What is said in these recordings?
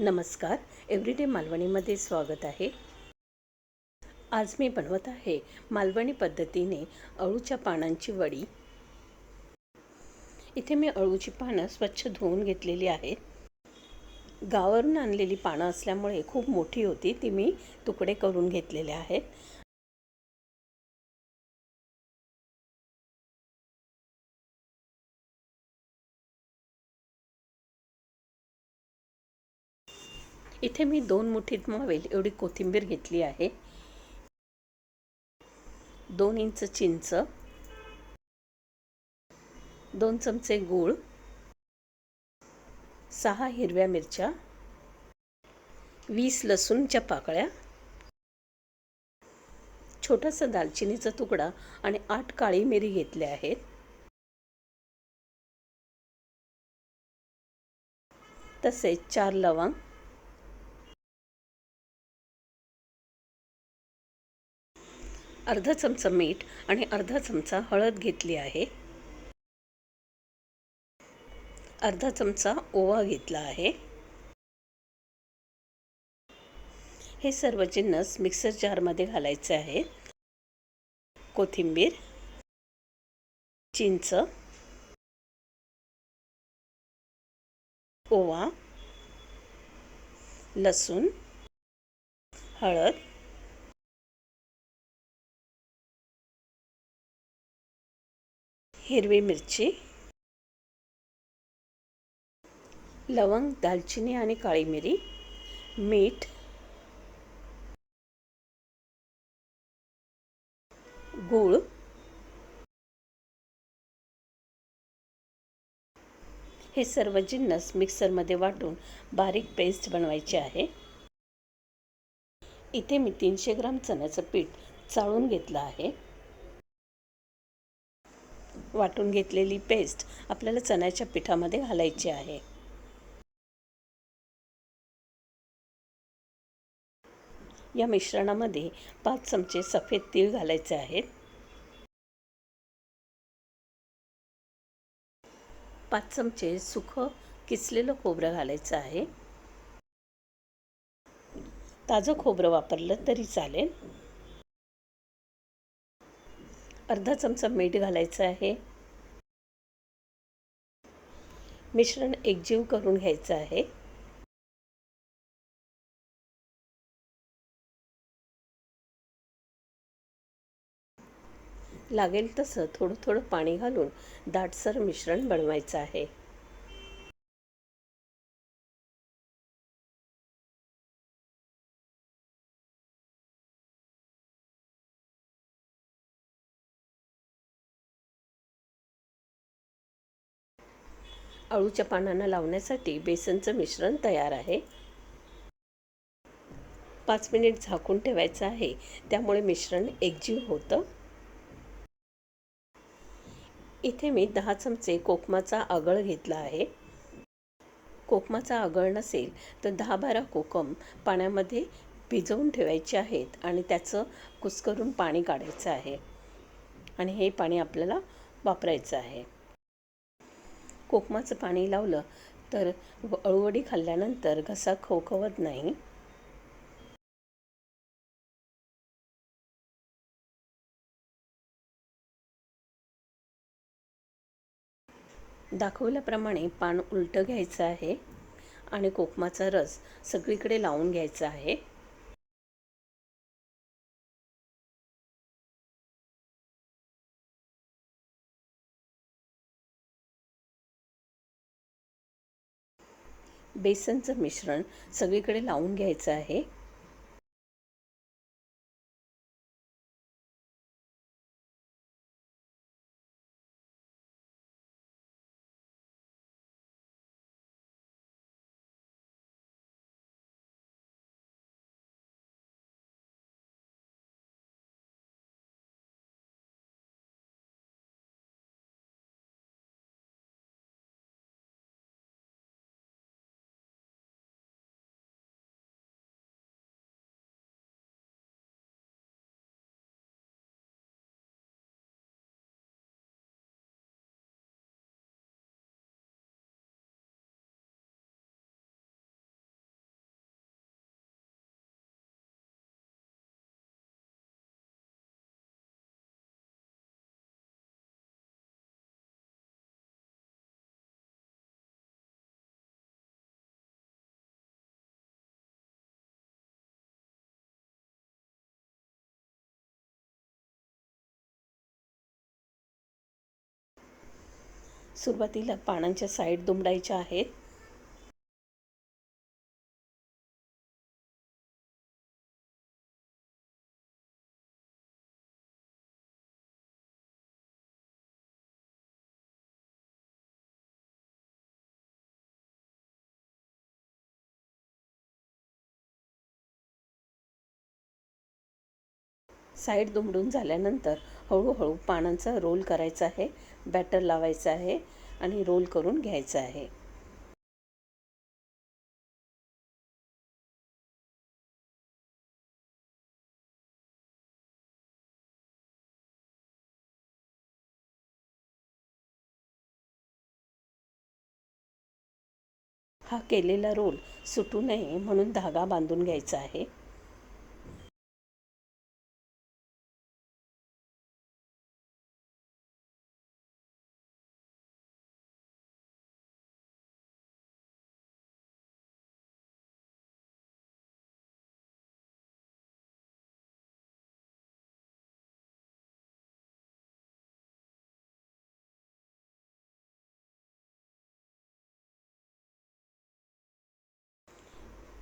नमस्कार. एव्हरीडे मालवणीमध्ये स्वागत आहे. आज मी बनवत आहे मालवणी पद्धतीने अळूच्या पानांची वडी. इथे मी अळूची पानं स्वच्छ धुवून घेतलेली आहेत. गावावरून आणलेली पानं असल्यामुळे खूप मोठी होती ती मी तुकडे करून घेतलेले आहेत. इथे मी दोन मुठीत मावेल एवढी कोथिंबीर घेतली आहे. दोन इंच चिंच दोन चमचे गूळ सहा हिरव्या मिरच्या वीस लसूणच्या पाकळ्या छोटासा दालचिनीचा तुकडा आणि आठ काळी मिरी घेतले आहेत. तसेच चार लवंग अर्धा चमचा मीठ आणि अर्धा चमचा हळद घेतली आहे. अर्धा चमचा ओवा घेतला आहे. हे सर्व जिन्नस मिक्सर जारमध्ये घालायचे आहे. कोथिंबीर चिंच ओवा लसूण हळद हिरवी मिरची लवंग दालचिनी आणि काळी मिरी मीठ गूळ हे सर्व जिन्नस मिक्सरमध्ये वाटून बारीक पेस्ट बनवायची आहे. इथे मी तीनशे ग्राम चण्याचं पीठ चाळून घेतलं आहे. वाटून घेतलेली पेस्ट आपल्याला चण्याच्या पिठामध्ये घालायची आहे. या मिश्रणामध्ये पाच चमचे सफेद तीळ घालायचे आहेत. पाच चमचे सुखं किसलेलं खोबरं घालायचं आहे. ताजं खोबरं वापरलं तरी चालेल. अर्धा चमचा मीठ घालायचं आहे. मिश्रण एकजीव करून घ्यायचं आहे. लागेल तसं थोडं थोडं पाणी घालून दाटसर मिश्रण बनवायचं आहे. अळूच्या पानांना लावण्यासाठी बेसनचं मिश्रण तयार आहे. पाच मिनिट झाकून ठेवायचं आहे. त्यामुळे मिश्रण एकजीव होतं. इथे मी दहा चमचे कोकमाचा आगळ घेतला आहे. कोकमाचा आगळ नसेल तर दहा बारा कोकम पाण्यामध्ये भिजवून ठेवायचे आहेत आणि त्याचं कुस्करून पाणी काढायचं आहे. आणि हे पाणी आपल्याला वापरायचं आहे. कोकमाचं पाणी लावलं तर अळूवडी खाल्ल्यानंतर घसा खवखवत नाही. दाखवल्याप्रमाणे पान उलटं घ्यायचं आहे आणि कोकमाचा रस सगळीकडे लावून घ्यायचा आहे. बेसनचं मिश्रण सगळीकडे लावून घ्यायचं आहे. सुरुवातीला पानांच्या साईड दुमडायच्या आहेत. साईड दुमडून झाल्यानंतर हळूहळू पानांचा रोल करायचा आहे. बॅटर लावायचं आहे आणि रोल करून घ्यायचं आहे. हा केलेला रोल सुटू नये म्हणून धागा बांधून घ्यायचा आहे.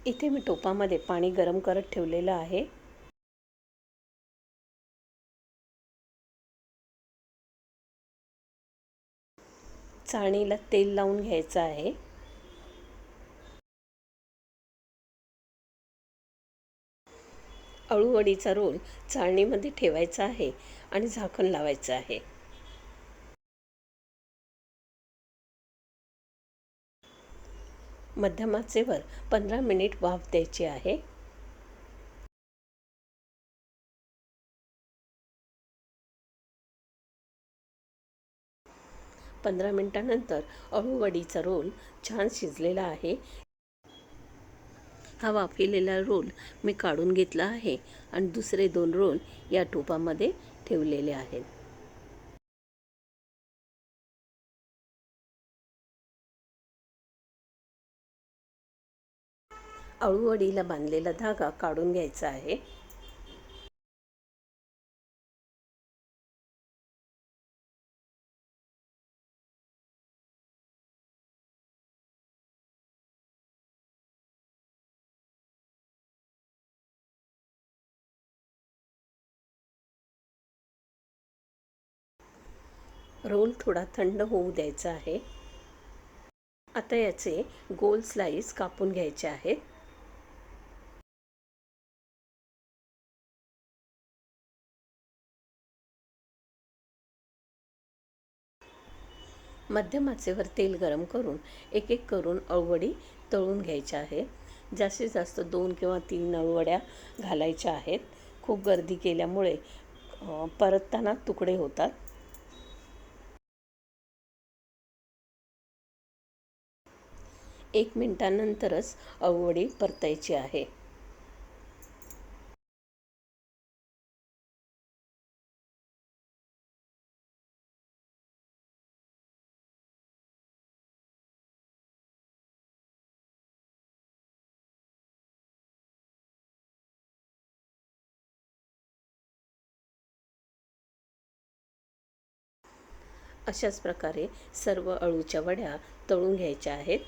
इथे मी टोपामध्ये पाणी गरम करत ठेवलेलं आहे. चाळणीला तेल लावून घ्यायचं आहे. अळूवडीचा रोल चाळणीमध्ये ठेवायचा आहे आणि झाकण लावायचं आहे. मध्यम आचेवर पंधरा मिनिट वाफ द्यायची आहे. पंधरा मिनटानंतर अळूवडीचा रोल छान शिजलेला आहे. हा वाफिलेला रोल मी काढून घेतला आहे आणि दुसरे दोन रोल या टोपामध्ये ठेवलेले आहेत. अळूवडीला बांधलेला धागा काढून घ्यायचा आहे. रोल थोडा थंड होऊ द्यायचा आहे. आता याचे गोल स्लाईस कापून घ्यायचे आहेत. मध्यम आचेवर तेल गरम करून एक एक करून अळवडी तळून घ्यायच्या आहे जास्तीत जास्त दोन किंवा तीन अळवड्या घालायच्या आहेत. खूप गर्दी केल्यामुळे परतताना तुकडे होतात. एक मिनटानंतरच अवडी परतायची आहे. अशाच प्रकारे सर्व अळूच्या वड्या तळून घ्यायच्या आहेत.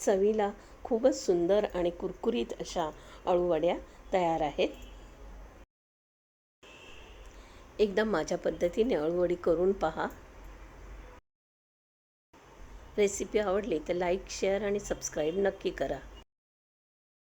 चवीला खूपच सुंदर आणि कुरकुरीत अशा अळूवड्या तयार आहेत. एकदा माझ्या पद्धतीने अळूवडी करून पहा. रेसिपी आवडली तर लाईक शेअर आणि सबस्क्राईब नक्की करा.